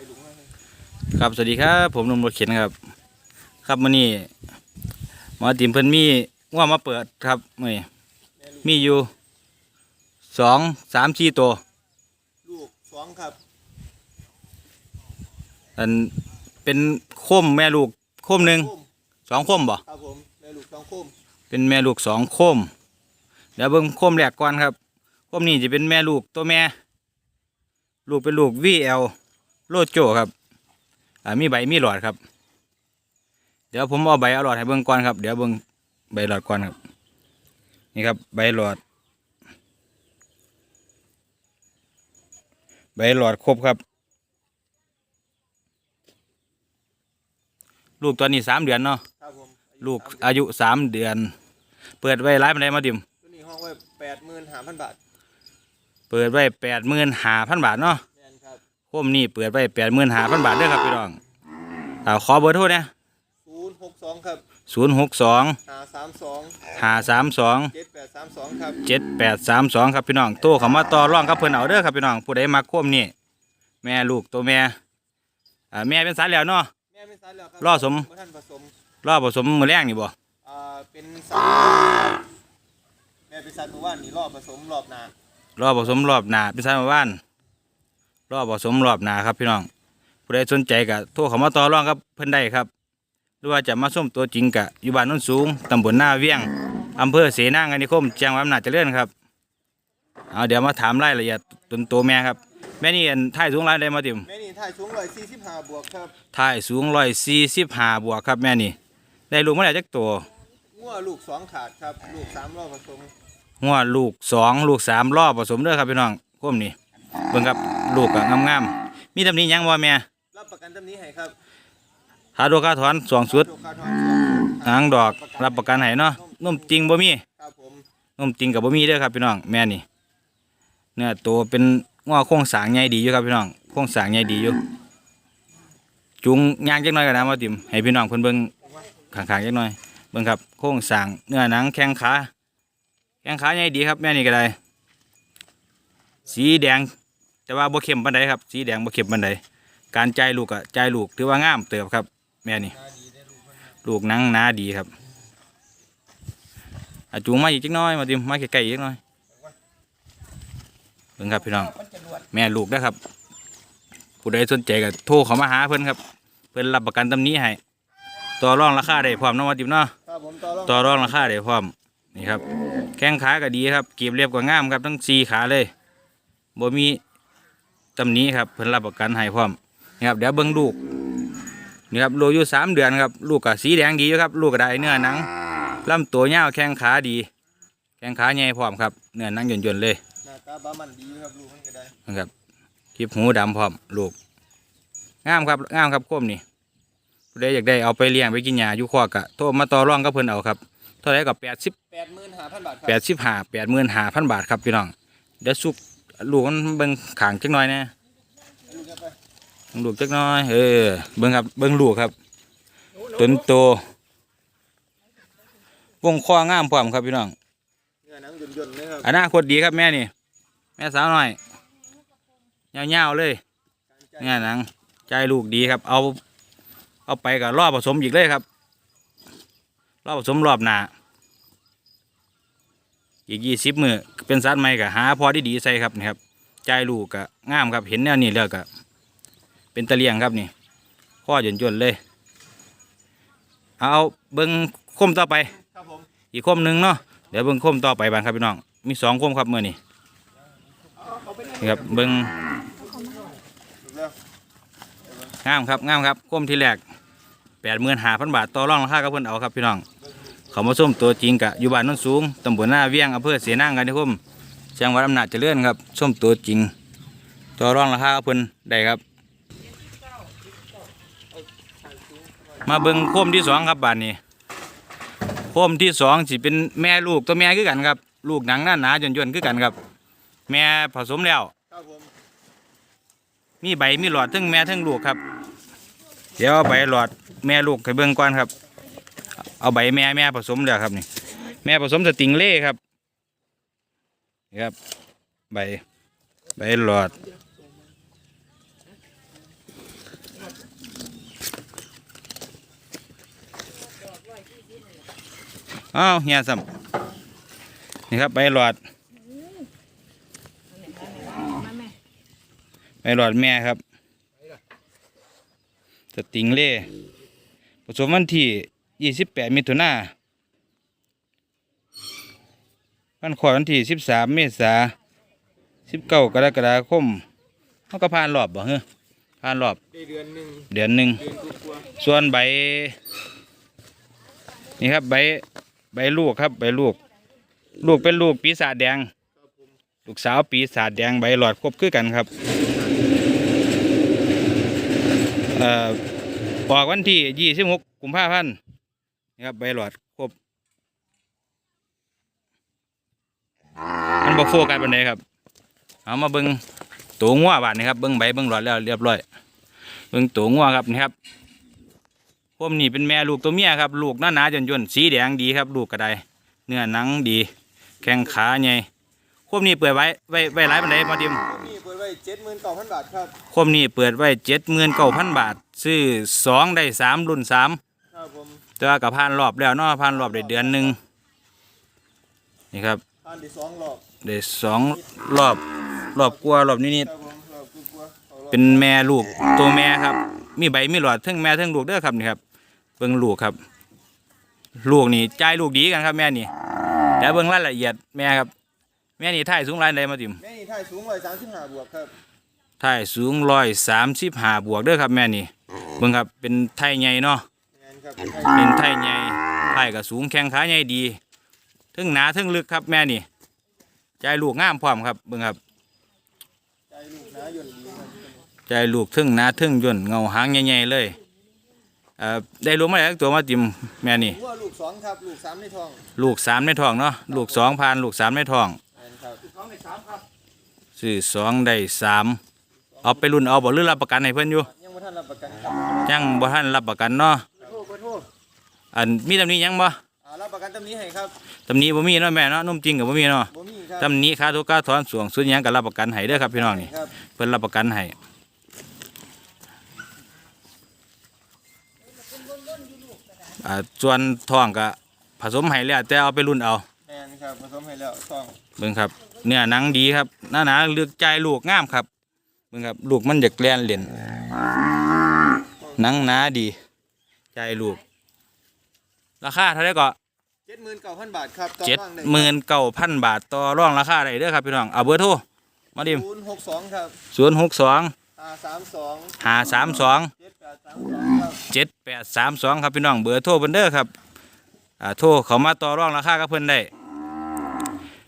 ได้ลุงแล้วครับสวัสดีครับ ผมหนุ่มรถเข็นครับ ครับมื่อนี้หมอติมเพิ่นมีง่วมาเปิดครับมื่อนี้แม่ลูกมีอยู่สองสามสี่ตัวลูกสองครับอันเป็นโคมแม่ลูกโคมหนึ่งโคมสองโคมบ่ครับผมแม่ลูกสองโคมเป็นแม่ลูกสองโคมเดี๋ยวเบิ่งโคมแรกก่อนครับโคมนี้จะเป็นแม่ลูกตัวแม่ ลูกเป็นลูก VL โลโจครับอ่ามีใบมีหลอดครับ เดี๋ยวผมเอาใบเอาหลอดให้เบิ่งก่อนครับ เดี๋ยวเบิ่งใบหลอดก่อนครับ นี่ครับ ใบหลอด ใบหลอดครบครับ ลูกตอนนี้สามเดือนเนาะครับผมลูกอายุสามเดือน เปิดไว้ร้ายมันไดมาดิมตัวนี้ห้องไว้แปดหมื่นห้าพันบาท เปิดไว้แปดหมื่นห้าพันบาทเนาะแม่น ครับโคมนี่เปิดไว้แปดหมื่นห้าพันบาทเด้อครับพี่น้องอ่าขอเบอร์โทรนะศูนย์หกสองครับศูนย์หกสองห้าสามสองห้าสามสองเจ็ดแปดสามสองครับเจ็ดแปดสามสองครับพี่น้องโตเขามาต่อร่องกับเพิ่นเอาเด้อครับพี่น้องผู้ใดมาโคมนี่แม่ลูกตัวแม่อ่าแม่เป็นสายแล้วเนาะ แม่ไม่ซัดแล้วครัรอสมบ่ท่านผสมรอบผสมมือแรงนี่บ่อ่าเป็นสัตว์แม่เป็นสัตว์เมื่อวานนี่รอบผสมรอบหนารอบผสมรอบหนาเป็นสายมาบ้าน รอบผสมรอบหนาครับพี่น้องผู้ใดสนใจก็โทรเขามาต่อร่องกับเพิ่นได้ครับ หรือว่าจะมาส้มตัวจริงกะอยู่บ้านโนนสูงตำบลหน้าเวียงอำเภอเสนางานิคมจังหวัดอำนาจเจริญครับเอาเดี๋ยวมาถามรายละเอียดตนตัวแม่ครับ แม่นี่อันท่ายสูงรายได้มาติมแม่นี่ถ่ายสูงร้อยสี่สิบห้าบวกครับท่ายสูงร้อยสี่สิบห้าบวกครับแม่นี่ได้ลูกมาแล้วจักตัวงัวลูกสองขาดครับ ลูกสามรอบผสมหัวลูกสองลูกสามรอบผสมเด้อครับพี่น้องก้มนี่ เบิ่งครับลูกก็งามๆมีตำหนี้ยังบ่แม่รับประกันตำนี้ให้ครับหาดูค่าถอนสองสุดโดคาทอนสองหางดอกรับประกันให้เนาะนุ่มจริงบ่มีครับผมนมจริงกับบ่มีเด้อครับพี่น้องแม่นี่เนื้อตัวเป็นง้อโครงสร้างใหญ่ดีอยู่ครับพี่น้องโครงสร้างใหญ่ดีอยู่จุงย่างจักหน่อยก็ได้มาติมให้พี่น้องเพิ่นเบิ่งข้างๆจักหน่อยเบิ่งครับโครงสร้างเนื้อหนังแข้งขาแข้งขาใหญ่ดีครับแม่นี่ก็ได้สีแดง แต่ว่าบ่เข้มปานใดครับสีแดงบ่เข้มปานใดการจ่ายลูกอะจ่ายลูกถือว่างามเติบครับ แม่นี่ลูกหนังหนาดีครับอาจูงมาอีกจักหน้อยมาดิมาใกล้ๆอีกจักหน้อยเบิ่งครับพี่น้องแม่ลูกนะครับ ผู้ใดสนใจก็โทรเขามาหาเพิ่นครับ เพิ่นรับประกันตำหนี้ให้ต่อรองราคาได้พร้อมเน้องมาดิเนาะครับผมต่อรองต่อรองราคาได้พร้อมนี่ครับ แข้งขาก็ดีครับเก็บเรียบก็งามครับทั้งสี่ขาเลยบ่มี ตำหนี้ครับเพิ่นรับประกันให้พร้อมนี่ครับเดี๋ยวเบิ่งลูกนี่ครับโลอยู่สามเดือนครับลูกก็สีแดงดีอยู่ครับ ลูกก็ได้เนื้อหนังลำตัวยาวแข้งขาดี แข้งขาใหญ่พร้อมครับเนื้อหนังหย่นๆเลยหน้าตาบ้ามันดีครับลูกมันก็ได้นะครับคลิปหูดำพร้อมลูกงามครับงามครับก้มนี่ผู้ใดอยากได้เอาไปเลี้ยงไปกินหญ้าอยู่คอกะโทรมาต่อรองกับเพิ่นเอาครับเท่าไหรกับแปดสิบแปดหมื่นห้าพันบาทครัแปดสิบห้าแปดหมื่นห้าพันบาทครับพี่น้องเดี๋ยวสุก ลูกมันเบิ่งขางจักหน่อยนะลูกจะไปเบิ่งลูกจักหน่อยเออเบิ่งครับเบิ่งลูกครับต้นโตวงคองามพร้อมครับพี่น้องเนื้อหนังหย่นๆเลยครับอนาคตดีครับแม่นี่ แม่สาวหน่อยยาวๆเลยการใจเนี่ยหนังใจลูกดีครับ เอา เอาไปกับรอบผสมอีกเลยครับ รอบผสมรอบหนา อีกยี่สิบมือเป็นสัตว์ใหม่กับหาพอที่ดีใส่ครับนี่ครับใจลูกกับงามครับเห็นแนวนี้แล้วก็เป็นตะเลียงครับนี่ข้อจนจนๆเลย เอาเบิ้งคมต่อไปครับผมอีกคมหนึ่งเนาะเดี๋ยวเบิ้งคมต่อไปบ้างครับพี่น้องมีสองคมครับเมื่อนี้นี่ครับเบิ้งลูกแล้วงามครับงามครับคมที่แรกแปดหมื่นห้าพันบาทต่อรองราคากับเพื่อนเอาครับพี่น้อง เขามาส้มตัวจริงกะอยู่บ้านโนนสูงตำบลหน้าเวียงอำเภอเสียนางกันที่คมจังหวัดอำนาจเจริญครับส้มตัวจริงต่อรองราคากับเพื่อนได้ครับ มาเบิ่งโคมที่สองครับบ้านนี้โคมที่สองสิเป็นแม่ลูกตัวแม่คือกันครับ ลูกหนังหน้าหนาจนจนๆคือกันครับ แม่ผสมแล้วครับผมมีใบมีหลอดทั้งแม่ทั้งลูกครับ เดี๋ยวเอาใบหลอดแม่ลูกให้เบิ่งก่อนครับ เอาใบแม่แม่ผสมแล้วครับนี่ แม่ผสมสติงเล่ครับครับ ใบ ใบหลอด อ้าวเฮียสัมนี่ครับใบหลอด ใบหลอดแม่ครับสติงเล่ผสมวันที 28มิถุนาวันขอดวันที่13เมษา19กรกฎาคมเขาก็ผ่านรอบบ่เฮ้อผ่านรอบได้เดือนหนึ่งเดือนหนึ่งเดือนกว่าส่วนใบ นี่ครับใบใบลูกครับใบลูก ลูกเป็นลูกปีศาจแดง ลูกสาวปีศาจแดงใบหลอดครบคือกันครับเอ่อออกวันที่ยี่สิบหกกุมภาพันธ์ นี่ครับใบหลอดครบมันบอกโฟกัสปันไดครับ เอามาเบิ้งตัวงัวบาดนี่ครับเบิ้งใบเบิ้งหลอดแล้วเรียบร้อย เบิ้งตัวงัวครับนี่ครับพวกนี้เป็นแม่ลูกตัวเมียครับ ลูกหน้าหนาจนจนๆสีแดงดีครับ ลูกกระไดเนื้อหนังดี แข้งขาใหญ่ควบนี้เปิดไว้ไว้ไว้หลายปันไดมาดิมๆนี่เปิดไว้เจ็ดหมื่นเก้าพันบาทครับควบนี้เปิดไว้เจ็ดหมื่นเก้าพันบาท ซื้อสองได้สามรุ่นสามครับผม แต่ว่ากับผ่านรอบแล้วเนาะผ่านรอบได้เดือนหนึ่งนี่ครับทานได้สองรอบได้สองรอบรอบกลัวารอบนิดครับผมรอบกว่าๆอารๆอบเป็นแม่ลูกตัวแม่ครับ มีใบมีหลอดทั้งแม่ทั้งลูกเด้อครับนี่ครับเบิ่งลูกครับ ลูกนี่ใจายลูกดีกันครับแม่นี่เดี๋ยวเบิ่งรายละเอียดแม่ครับ แม่นี่ถ่ายสูงรายใดมาติม แม่นี่ท่ายสูงร้อยสามสิบห้าบวกครับถ่ายสูงร้อยสามสิบห้าบวกเด้อครับแม่นี่เบิ่งครับเป็นไทยใหญ่เนาะ งานครับเป็นไทยใหญ่ไทยก็สูงแข้งขาใหญ่ดีทึงหนาทึงลึกครับแม่นี่ ใจายลูกงามพร้อมครับเบิ่งครับ ใจลูกนะยนต์ดีครับใจายลูกทึงหนาทึงย่นเงาหางใหญ่ๆเลยเอ่อได้รู้มาแล้วตัวมาติมแม่นี่วัวลูกสองครับ ลูกสามในท้องลูกสามในท้องเนาะลูกสองพานลูกสามในท้องงานครับท้องในสามครับซื้อสองได้สามเอาไปรุ่นเอาบ่หรือรับประกันให้เพิ่นอยู่ยังไม่ทันรับประกันครับ ยังบ่ทันรับประกันเนาะโทษขอโทษ อันมีตำหนี้ยังบ่อ่ารับประกันตำนี้ให้ครับตำหนี้บ่มีเนาะแม่เนาะนุ่มจริงก็บ่มีเนาะบ่มีครับตำหนี้ค่าทุกค่าถอนส่วงสุดหยังก็รับประกันให้เด้อครับพี่น้องนี่ครับเพิ่นรับประกันให้อ่าส่วนท้องก็ผสมให้แล้วแต่เอาไปรุ่นเอาแมนครับผสมให้แล้วท้องเบิ่งครับ เนื้อหนังดีครับหน้าหนาเลือกใจลูกงามครับเบิ่งครับลูกมันอยากแล่นเล่นหนังหนาดี ใจลูก ราคาเท่าไหร่ก็เจ็ดหมื่นเก้าพันบาทครับต่อเจ็ดรองได้หมื่นเก้าพันบาทต่อรองราคาได้เด้อครับพี่น้องเอาเบอร์โทรมาดิมศูนย์หกสองครับศูนย์หกสองอ่าสามสองห้าสามสอง เจ็ดแปดสามสองครับเจ็ดแปดสามสองครับพี่น้องเบอร์โทรเพิ่นเด้อครับอ่าโทรเขามาต่อรองราคากับเพิ่นได้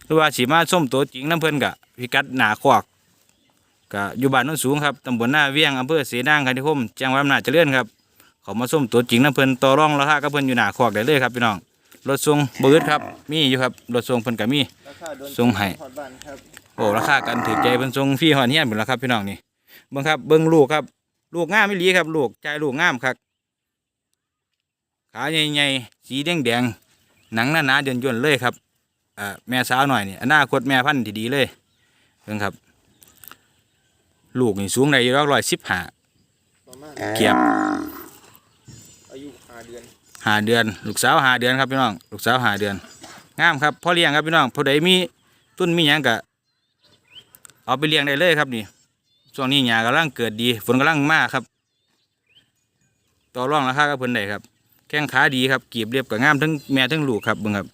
หรือว่าสีมาส้มตัวจริงน้ำเพิ่นกะพิกัดหนาควักกะอยู่บ้านโน้นสูงครับตำบลหน้าเวียงอำเภอเสนางคันธิคมจังหวัดอำนาจเจริญครับ เขามาส้มตัวจริงน้ำเพิ่นต่อรองราคากับเพิ่นอยู่หนาควักได้เลยครับพี่น้องรถส่งเบิดครับมีอยู่ครับรถส่งเพิ่นก็มีราคาโดนส่งให้ถอดบ้านครับโอ้ราคากันถือใจเพิ่นส่งฟรีฮอดเฮียนพุ่นล่ะครับพี่น้องนี่เบิ่งครับเบิ่งลูกครับลูกงามอีหลีครับลูกใจลูกงามครับขาใหญ่ๆสีแดงๆหนังหนาๆย่นๆเลยครับอ่าแม่สาวหน่อยนี่อนาคตแม่พันธุ์ที่ดีเลยเบิ่งครับลูกนี่สูงได้อยู่ร้อยสิบห้าประมาณเกียบ อายุห้าเดือน หาเดือน ลูกสาวหาเดือนครับพี่น้อง ลูกสาวหาเดือน งามครับพ่อเลี้ยงครับพี่น้องผู้ใดมีตุ้นมีหยังก็เอาไปเลี้ยงได้เลยครับนี่ช่วงนี้หญ้ากำลังเกิดดี ฝนกำลังมากครับ ต่อรองราคากับเพิ่นได้ครับ แข้งขาดีครับกีบเรียบกับงามทั้งแม่ทั้งลูกครับเบิ่งครับ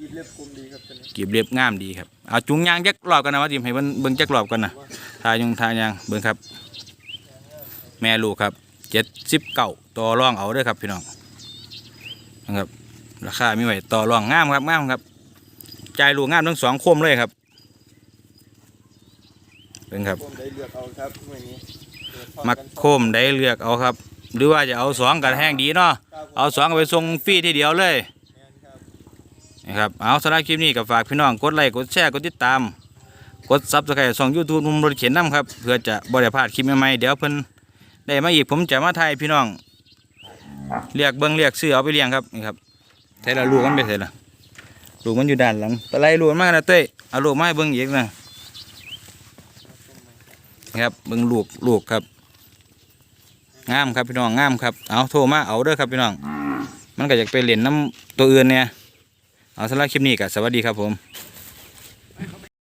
ยีบเล็บกลมดีครับตัวนี้กีบเรียบงามดีครับเอาจุงยางจักรอบกันนะว่าทีมให้เบิ่งเบิ่งจักรอบกันนะทายงทายางเบิ่งครับ แม่ลูกครับเจ็ดสิบเก้าต่อรองเอาด้อครับพี่น้อง นะครับ ราคามีไว้ต่อรองงามครับงามครับใจายลูกงามทั้งสองคมเลยครับเบิ่งครับผมได้เลือกเอาครับเมื่อนี้เปิดทอดมักกันโคมได้เลือกเอาครับ หรือว่าจะเอาสองกันแห้งดีเนาะครับผมเอาสองก็ไปส่งฟรีทีเดียวเลยแมนครับนะครับเอาสำหรับคลิปนี้ก็ฝากพี่น้องกดไลค์กดแชร์กดติดตาม กดซับสไครต์ช่องยูทูบมุมรถเข็นน้ำครับเพื่อจะบ่ได้พลาดคลิปใหม่ๆเดี๋ยวเพิ่นได้มาอีกผมจะมาถ่ายพี่น้อง เรียกเบิ้งเรียกซื้อเอาไปเลี้ยงครับนี่ครับใช่ละลูกมันไปใช่ละลูกมันอยู่ด้านหลังตะไลลูกมันมากนะเต้ยเอาลูกมาให้เบิ้งอีกนะนี่ครับเบิ้งลูกลูกครับงามครับพี่น้องงามครับเอาโทรมาเอาเด้อครับพี่น้อง มันก็อยากไปเล่นน้ำตัวอื่นเนี่ยเอาสำหรับคลิปนี้ก็สวัสดีครับผมค